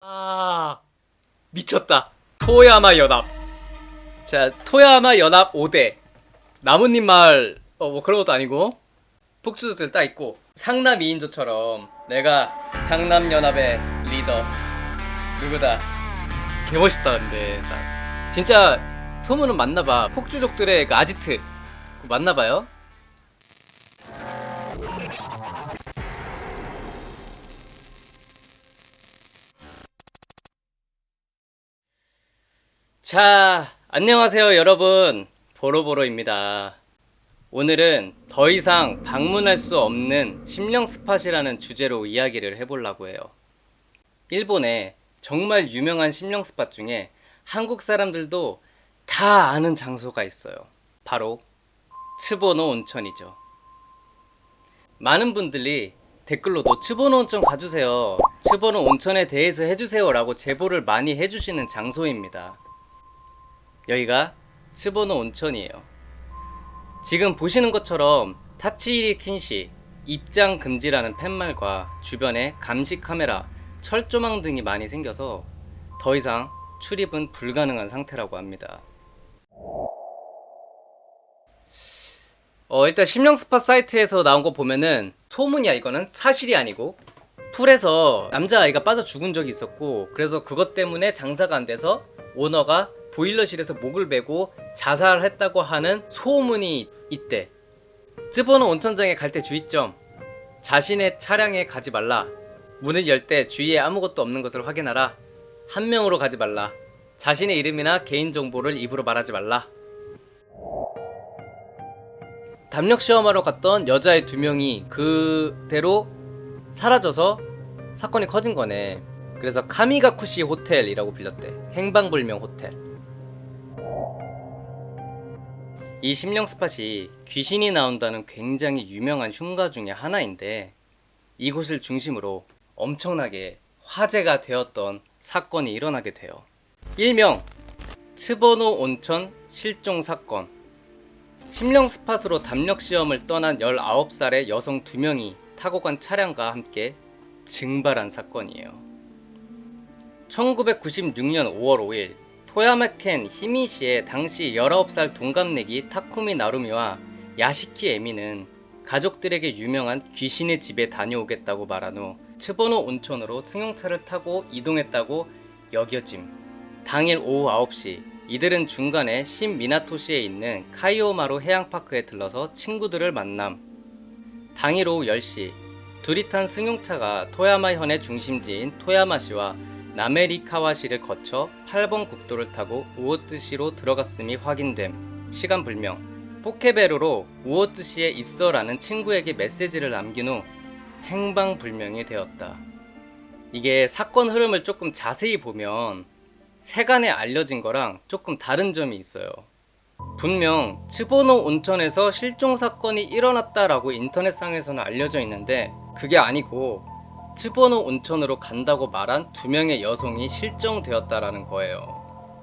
아 미쳤다. 토야마 연합. 자 토야마 연합 5대. 나뭇잎 마을 어 뭐 그런 것도 아니고. 폭주들 딱 있고. 상남 2인조처럼 내가 강남 연합의 리더. 누구다? 개멋있다 근데. 딱. 진짜 소문은 맞나봐. 폭주족들의 그 아지트. 맞나봐요 자, 안녕하세요, 여러분. 보로보로입니다. 오늘은 더 이상 방문할 수 없는 심령 스팟이라는 주제로 이야기를 해보려고 해요. 일본에 정말 유명한 심령 스팟 중에 한국 사람들도 다 아는 장소가 있어요. 바로 츠보노 온천이죠. 많은 분들이 댓글로도 츠보노 온천 가주세요. 츠보노 온천에 대해서 해주세요라고 제보를 많이 해주시는 장소입니다. 여기가 츠보노 온천이에요. 지금 보시는 것처럼 타치이리 킨시 입장 금지라는 팻말과 주변에 감시 카메라, 철조망 등이 많이 생겨서 더 이상 출입은 불가능한 상태라고 합니다. 어, 일단 심령 스팟 사이트에서 나온 거 보면은 소문이야 이거는 사실이 아니고 풀에서 남자아이가 빠져 죽은 적이 있었고 그래서 그것 때문에 장사가 안 돼서 오너가 보일러실에서 목을 베고 자살했다고 하는 소문이 있대. 쯔보노 온천장에 갈 때 주의점. 자신의 차량에 가지 말라. 문을 열 때 주위에 아무것도 없는 것을 확인하라. 한 명으로 가지 말라. 자신의 이름이나 개인 정보를 입으로 말하지 말라. 담력 시험하러 갔던 여자애 두 명이 그대로 사라져서 사건이 커진 거네. 그래서 카미가쿠시 호텔이라고 불렸대. 행방불명 호텔. 이 심령 스팟이 귀신이 나온다는 굉장히 유명한 흉가 중에 하나인데 이곳을 중심으로 엄청나게 화제가 되었던 사건이 일어나게 돼요. 일명 츠보노 온천 실종 사건. 심령 스팟으로 담력 시험을 떠난 19살의 여성 2명이 타고 간 차량과 함께 증발한 사건이에요. 1996년 5월 5일 토야마켄 히미시의 당시 19살 동갑내기 타쿠미 나루미와 야시키 에미는 가족들에게 유명한 귀신의 집에 다녀오겠다고 말한 후 츠보노 온천으로 승용차를 타고 이동했다고 여겨짐. 당일 오후 9시 이들은 중간에 신미나토시에 있는 카이오마루 해양파크에 들러서 친구들을 만남. 당일 오후 10시 둘이 탄 승용차가 토야마 현의 중심지인 토야마시와 나메리카와시를 거쳐 8번 국도를 타고 우오뜨시로 들어갔음이 확인됨. 시간 불명. 포케베로로 우오뜨시에 있어라는 친구에게 메시지를 남긴 후 행방불명이 되었다. 이게 사건 흐름을 조금 자세히 보면 세간에 알려진 거랑 조금 다른 점이 있어요. 분명 츠보노 온천에서 실종 사건이 일어났다라고 인터넷상에서는 알려져 있는데 그게 아니고 츠보노 온천으로 간다고 말한 두 명의 여성이 실종되었다라는 거예요.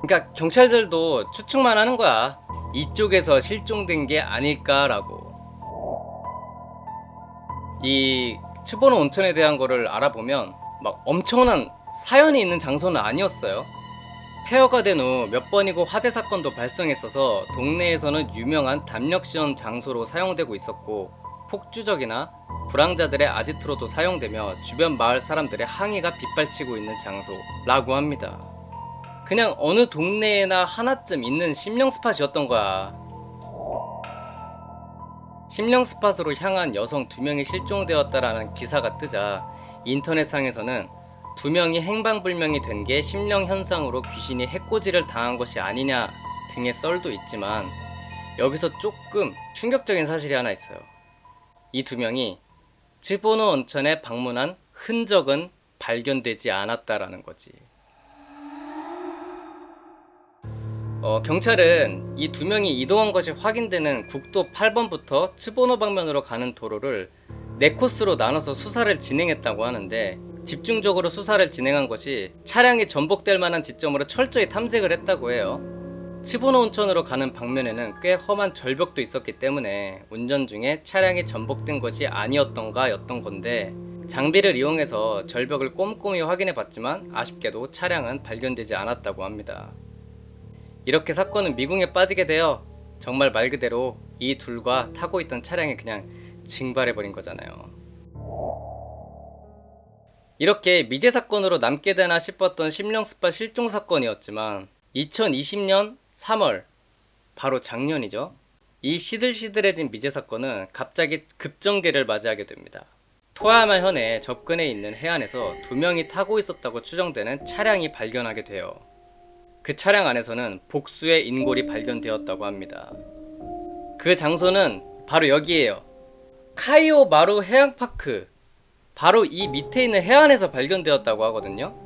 그러니까 경찰들도 추측만 하는 거야. 이쪽에서 실종된 게 아닐까라고. 이 츠보노 온천에 대한 거를 알아보면 막 엄청난 사연이 있는 장소는 아니었어요. 폐허가 된 후 몇 번이고 화재 사건도 발생했어서 동네에서는 유명한 담력 시험 장소로 사용되고 있었고 폭주적이나 불황자들의 아지트로도 사용되며 주변 마을 사람들의 항의가 빗발치고 있는 장소라고 합니다. 그냥 어느 동네에나 하나쯤 있는 심령 스팟이었던 거야. 심령 스팟으로 향한 여성 두 명이 실종되었다라는 기사가 뜨자 인터넷상에서는 두 명이 행방불명이 된 게 심령 현상으로 귀신이 해코지를 당한 것이 아니냐 등의 썰도 있지만 여기서 조금 충격적인 사실이 하나 있어요. 이 두 명이 츠보노 온천에 방문한 흔적은 발견되지 않았다라는 거지. 어, 경찰은 이 두 명이 이동한 것이 확인되는 국도 8번부터 츠보노 방면으로 가는 도로를 네 코스로 나눠서 수사를 진행했다고 하는데 집중적으로 수사를 진행한 것이 차량이 전복될 만한 지점으로 철저히 탐색을 했다고 해요. 츠보노 온천으로 가는 방면에는 꽤 험한 절벽도 있었기 때문에 운전 중에 차량이 전복된 것이 아니었던가 였던 건데 장비를 이용해서 절벽을 꼼꼼히 확인해 봤지만 아쉽게도 차량은 발견되지 않았다고 합니다. 이렇게 사건은 미궁에 빠지게 되어 정말 말 그대로 이 둘과 타고 있던 차량이 그냥 증발해 버린 거잖아요. 이렇게 미제 사건으로 남게 되나 싶었던 심령 스파 실종 사건이었지만 2020년 3월 바로 작년이죠. 이 시들시들해진 미제 사건은 갑자기 급전개를 맞이하게 됩니다. 토야마 현에 접근해 있는 해안에서 두 명이 타고 있었다고 추정되는 차량이 발견하게 돼요. 그 차량 안에서는 복수의 인골이 발견되었다고 합니다. 그 장소는 바로 여기에요. 카이오 마루 해양파크. 바로 이 밑에 있는 해안에서 발견되었다고 하거든요.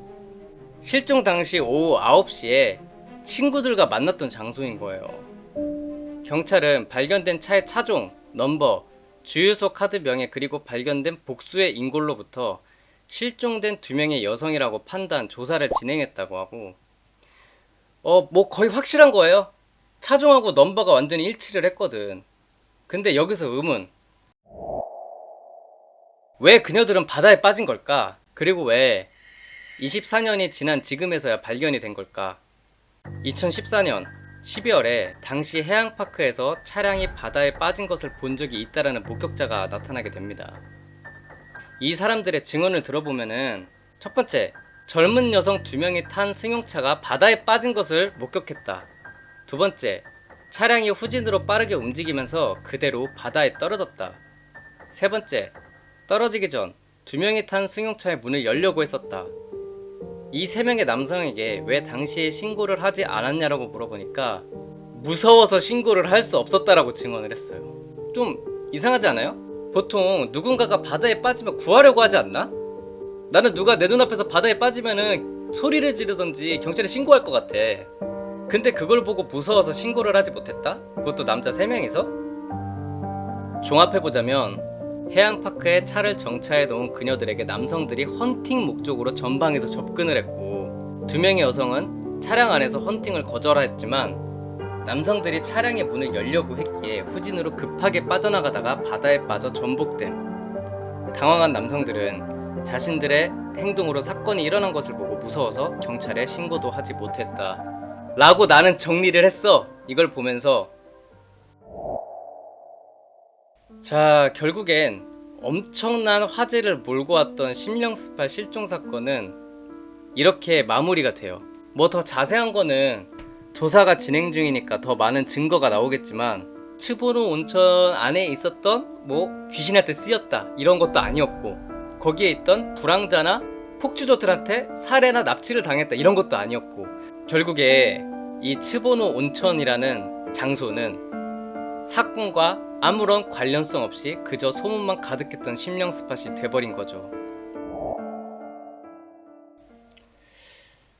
실종 당시 오후 9시에 친구들과 만났던 장소인 거예요. 경찰은 발견된 차의 차종, 넘버, 주유소 카드명에 그리고 발견된 복수의 인골로부터 실종된 두 명의 여성이라고 판단 조사를 진행했다고 하고 어 뭐 거의 확실한 거예요. 차종하고 넘버가 완전히 일치를 했거든. 근데 여기서 의문. 왜 그녀들은 바다에 빠진 걸까? 그리고 왜 24년이 지난 지금에서야 발견이 된 걸까? 2014년 12월에 당시 해양파크에서 차량이 바다에 빠진 것을 본 적이 있다라는 목격자가 나타나게 됩니다. 이 사람들의 증언을 들어보면은 첫 번째, 젊은 여성 두 명이 탄 승용차가 바다에 빠진 것을 목격했다. 두 번째, 차량이 후진으로 빠르게 움직이면서 그대로 바다에 떨어졌다. 세 번째, 떨어지기 전 두 명이 탄 승용차의 문을 열려고 했었다. 이 세 명의 남성에게 왜 당시에 신고를 하지 않았냐라고 물어보니까 무서워서 신고를 할 수 없었다라고 증언을 했어요. 좀 이상하지 않아요? 보통 누군가가 바다에 빠지면 구하려고 하지 않나? 나는 누가 내 눈앞에서 바다에 빠지면은 소리를 지르던지 경찰에 신고할 것 같아. 근데 그걸 보고 무서워서 신고를 하지 못했다? 그것도 남자 3명이서? 종합해보자면 해양파크에 차를 정차해 놓은 그녀들에게 남성들이 헌팅 목적으로 전방에서 접근을 했고 두 명의 여성은 차량 안에서 헌팅을 거절했지만 남성들이 차량의 문을 열려고 했기에 후진으로 급하게 빠져나가다가 바다에 빠져 전복됨. 당황한 남성들은 자신들의 행동으로 사건이 일어난 것을 보고 무서워서 경찰에 신고도 하지 못했다. 라고 나는 정리를 했어. 이걸 보면서 자, 결국엔 엄청난 화제를 몰고 왔던 심령 스파 실종 사건은 이렇게 마무리가 돼요. 뭐 더 자세한 거는 조사가 진행 중이니까 더 많은 증거가 나오겠지만 츠보노 온천 안에 있었던 뭐 귀신한테 쓰였다 이런 것도 아니었고 거기에 있던 불황자나 폭주조들한테 살해나 납치를 당했다 이런 것도 아니었고 결국에 이 츠보노 온천이라는 장소는 사건과 아무런 관련성 없이 그저 소문만 가득했던 심령 스팟이 돼버린 거죠.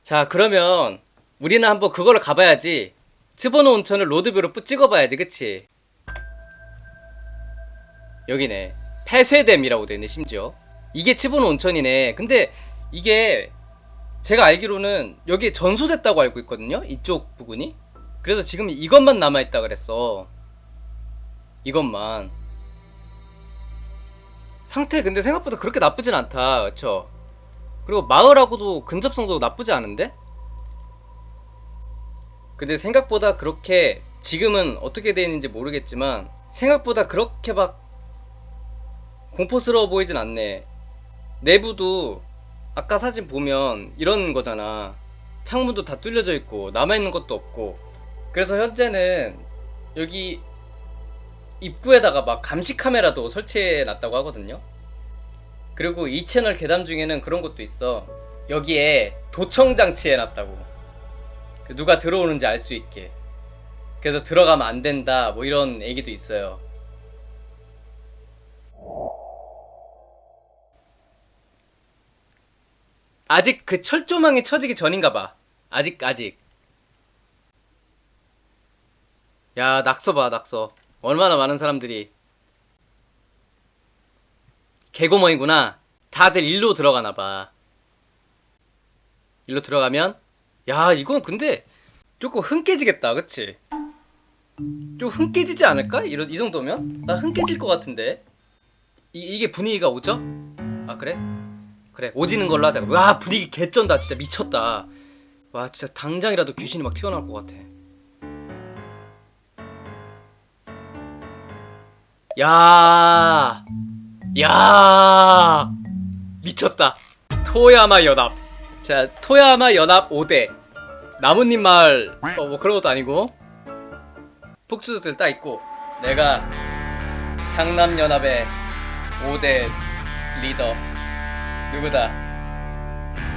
자, 그러면 우리는 한번 그거를 가봐야지. 츠보노 온천을 로드뷰로 뿌 찍어봐야지, 그치? 여기네. 폐쇄댐이라고 되네, 심지어. 이게 츠보노 온천이네. 근데 이게 제가 알기로는 여기 전소됐다고 알고 있거든요? 이쪽 부분이? 그래서 지금 이것만 남아있다 그랬어. 이것만. 상태 근데 생각보다 그렇게 나쁘진 않다 그쵸? 그리고 마을하고도 근접성도 나쁘지 않은데? 근데 생각보다 그렇게 지금은 어떻게 되어 있는지 모르겠지만 생각보다 그렇게 막 공포스러워 보이진 않네. 내부도 아까 사진 보면 이런 거잖아. 창문도 다 뚫려져 있고 남아있는 것도 없고. 그래서 현재는 여기 입구에다가 막 감시 카메라도 설치해 놨다고 하거든요. 그리고 이 채널 계담 중에는 그런 것도 있어. 여기에 도청 장치 해 놨다고. 그 누가 들어오는지 알 수 있게. 그래서 들어가면 안 된다. 뭐 이런 얘기도 있어요. 아직 그 철조망이 쳐지기 전인가 봐. 아직 아직. 야 낙서 봐 낙서. 얼마나 많은 사람들이 개구멍이구나. 다들 일로 들어가나 봐. 일로 들어가면 야 이건 근데 조금 흥 깨지겠다, 그치? 좀흥 깨지지 않을까? 이런 이 정도면 나 흥 깨질 것 같은데 이, 이게 분위기가 오죠? 아아 그래? 그래 오지는 걸로 하자 와 분위기 개쩐다 진짜 미쳤다 와 진짜 당장이라도 귀신이 막 튀어나올 것 같아 야, 야, 미쳤다. 토야마 연합. 자, 토야마 연합 5대. 나뭇잎 마을, 어, 뭐 그런 것도 아니고. 폭주들 딱 있고, 내가 상남 연합의 5대 리더. 누구다?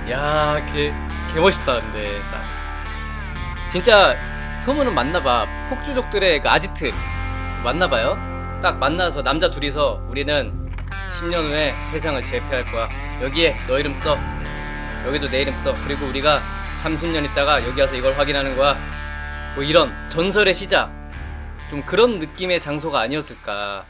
야, 개, 개 멋있다, 근데. 딱. 진짜 소문은 맞나봐. 폭주족들의 그 아지트. 맞나봐요. 딱 만나서 남자 둘이서 우리는 10년 후에 세상을 제패할 거야. 여기에 너 이름 써. 여기도 내 이름 써. 그리고 우리가 30년 있다가 여기 와서 이걸 확인하는 거야. 뭐 이런 전설의 시작. 좀 그런 느낌의 장소가 아니었을까.